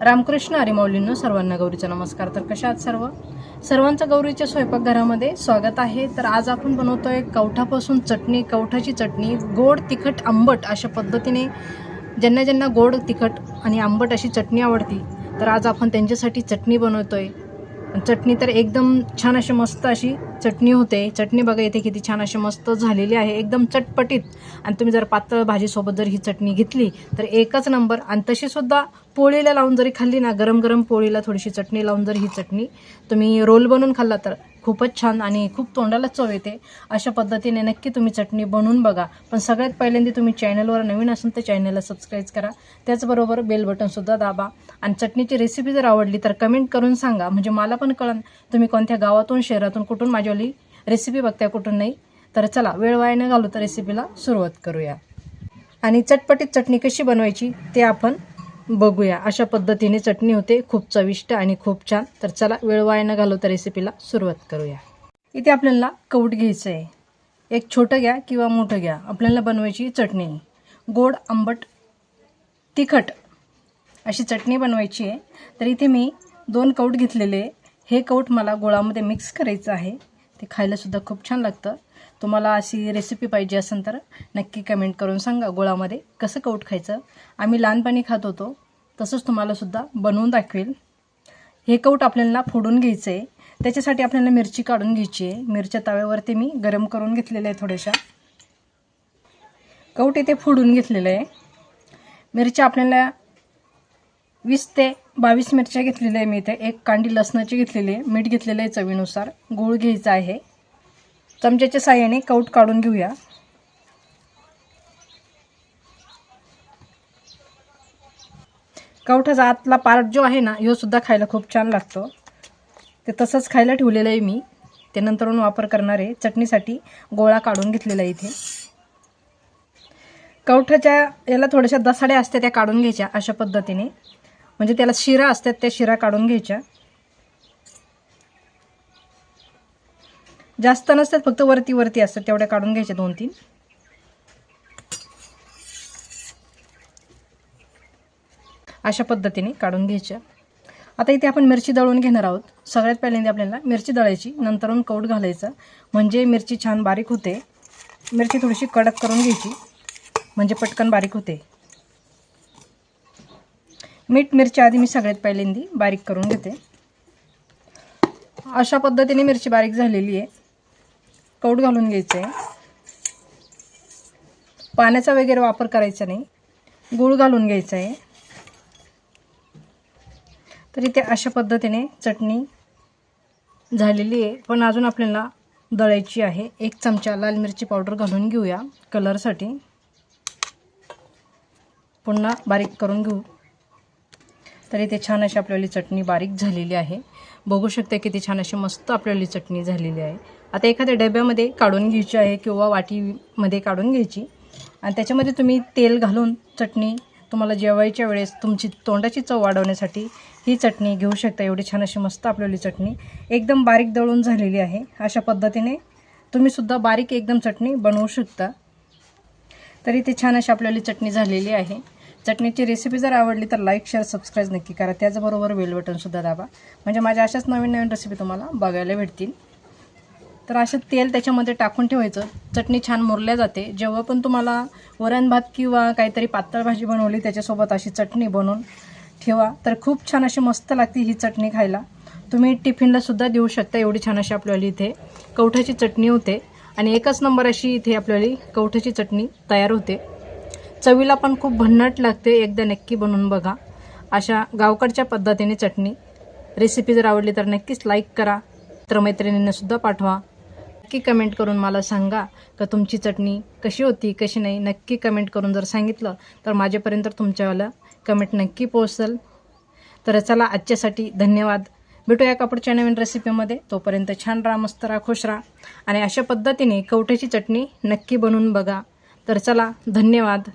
रामकृष्ण हरिमौलींनो सर्वांना गौरीचा नमस्कार. तर कशा आहात सर्व? सर्वांचं गौरीच्या स्वयंपाकघरामध्ये स्वागत आहे. तर आज आपण बनवतोय कवठापासून चटणी कवठाची चटणी गोड तिखट आंबट अशा पद्धतीने ज्यांना ज्यांना गोड तिखट आणि आंबट अशी चटणी आवडती तर आज आपण त्यांच्यासाठी चटणी बनवतोय. चटणी तर एकदम छान अशी मस्त अशी चटणी होते. चटणी बघा इथे किती छान अशी मस्त झालेली आहे. एकदम चटपटीत. आणि तुम्ही जर पातळ भाजीसोबत जर ही चटणी घेतली तर एकच नंबर. आणि तशीसुद्धा पोळीला लावून जरी खाल्ली ना गरम गरम पोळीला थोडीशी चटणी लावून जर ही चटणी तुम्ही रोल बनवून खाल्ला तर खूपच छान आणि खूप तोंडाला चव येते. अशा पद्धतीने नक्की तुम्ही चटणी बनवून बघा. पण सगळ्यात पहिल्यांदा तुम्ही चॅनलवर नवीन असाल तर चॅनलला सबस्क्राईब करा. त्याचबरोबर बेल बटनसुद्धा दाबा. आणि चटणीची रेसिपी जर आवडली तर कमेंट करून सांगा. म्हणजे मला पण कळन तुम्ही कोणत्या गावातून शहरातून कुठून माझ्यावाली रेसिपी बघताय कुठून नाही. तर चला वेळ वाया न घालू तर रेसिपीला सुरुवात करूया. आणि चटपटीत चटणी कशी बनवायची ते आपण बघूया. अशा पद्धतीने चटणी होते. खूप चविष्ट आणि खूप छान. तर चला वेळ वाया न घालवता रेसिपीला सुरुवात करूया. इथे आपल्याला कवट घ्यायचं आहे. एक छोटं घ्या किंवा मोठं घ्या. आपल्याला बनवायची चटणी. गोड आंबट तिखट अशी चटणी बनवायची आहे. तर इथे मी दोन कौट घेतलेले हे कौट मला गोळामध्ये मिक्स करायचं आहे. ते खायलासुद्धा खूप छान लागतं. तुम्हाला अशी रेसिपी पाहिजे असेल तर नक्की कमेंट करून सांगा गोळामध्ये कसं कौट खायचं. आम्ही लहानपणी खात होतो. तसंच तुम्हालासुद्धा बनवून दाखवेल. हे कौट आपल्याला फोडून घ्यायचं. आहे त्याच्यासाठी आपल्याला मिरची काढून घ्यायची आहे. मिरच्या तव्यावरती मी गरम करून घेतलेल्या आहे थोड्याशा. कौट इथे फोडून घेतलेलं आहे. मिरच्या आपल्याला वीस ते बावीस मिरच्या घेतलेल्या आहे मी इथे. एक कांडी लसणाची घेतलेली आहे. मीठ घेतलेलं आहे चवीनुसार. गूळ घ्यायचा आहे. चमच्याच्या साह्याने कौट काढून घेऊया. कवठाचा आतला पार्ट जो आहे ना ह्यो सुद्धा खायला खूप छान लागतो. ते तसंच खायला ठेवलेलं आहे मी. ते नंतरून वापर करणार आहे. चटणीसाठी गोळा काढून घेतलेला आहे इथे. कवठाच्या याला थोड्याशा दसाड्या असते त्या काढून घ्यायच्या अशा पद्धतीने. म्हणजे त्याला शिरा असतात त्या शिरा काढून घ्यायच्या. जास्त नसतात फक्त वरती वरती असतात तेवढ्या काढून घ्यायच्या दोन तीन. अशा पद्धतीने काढून घ्यायच्या. आता इथे आपण मिरची दळून घेणार आहोत. सगळ्यात पहिल्यांदा आपल्याला मिरची दळायची नंतरून कौट घालायचं. म्हणजे मिरची छान बारीक होते. मिरची थोडीशी कडक करून घ्यायची. म्हणजे पटकन बारीक होते. मीठ मिरची आधी मी सगळ्यात पहिल्यांदी बारीक करून घेते. अशा पद्धतीने मिरची बारीक झालेली आहे. कौट घालून घ्यायचं आहे पाण्याचा वगैरे वापर करायचा नाही. गूळ घालून घ्यायचा आहे तर इथे अशा पद्धतीने चटणी झालेली आहे. पण अजून आपल्याला दळायची आहे. एक चमचा लाल मिरची पावडर घालून घेऊया कलरसाठी. पुन्हा बारीक करून घेऊ. तर इथे छान अशी आपल्याला चटणी बारीक झालेली आहे. बघू शकता किती छान अशी मस्त आपल्याला चटणी झालेली आहे. आता एखाद्या डब्यामध्ये काढून घ्यायची आहे किंवा वाटीमध्ये काढून घ्यायची. आणि त्याच्यामध्ये तुम्ही तेल घालून चटणी तुम्हाला जेवायच्या वेळेस तुमची तोंडाची चव वाढवण्यासाठी ही चटणी घेऊ शकता. एवढी छान अशी मस्त आपल्याली चटणी एकदम बारीक दळून झालेली आहे. अशा पद्धतीने तुम्हीसुद्धा बारीक एकदम चटणी बनवू शकता. तरी ते छान अशी आपल्याली चटणी झालेली आहे. चटणीची रेसिपी जर आवडली तर लाईक शेअर सबस्क्राईब नक्की करा. त्याचबरोबर बेल बटनसुद्धा दाबा. म्हणजे माझ्या अशाच नवीन नवीन रेसिपी तुम्हाला बघायला भेटतील. तर असं तेल त्याच्यामध्ये टाकून ठेवायचं. चटणी छान मुरल्या जाते. जेव्हा पण तुम्हाला वरण भात किंवा काहीतरी पातळ भाजी बनवली त्याच्यासोबत अशी चटणी बनवून ठेवा. तर खूप छान अशी मस्त लागते ही चटणी खायला. तुम्ही टिफिनलासुद्धा देऊ शकता एवढी छान अशी आपल्याला इथे कवठाची चटणी होते. आणि एकच नंबर अशी इथे आपल्याला कवठाची चटणी तयार होते. चवीला पण खूप भन्नट लागते एकदा नक्की बनवून बघा. अशा गावकडच्या पद्धतीने चटणी. रेसिपी जर आवडली तर नक्कीच लाईक करा. तर मैत्रिणींनासुद्धा पाठवा. नक्की कमेंट करून मला सांगा का तुमची चटणी कशी होती कशी नाही. नक्की कमेंट करून जर सांगितलं तर माझ्यापर्यंत तुमच्यावाला कमेंट नक्की पोहोचल. तर चला आजच्यासाठी धन्यवाद. भेटूया का पुढच्या नवीन रेसिपीमध्ये तोपर्यंत छान राहा मस्त राहा खुश राहा. आणि अशा पद्धतीने कवठ्याची चटणी नक्की बनवून बघा. तर चला धन्यवाद.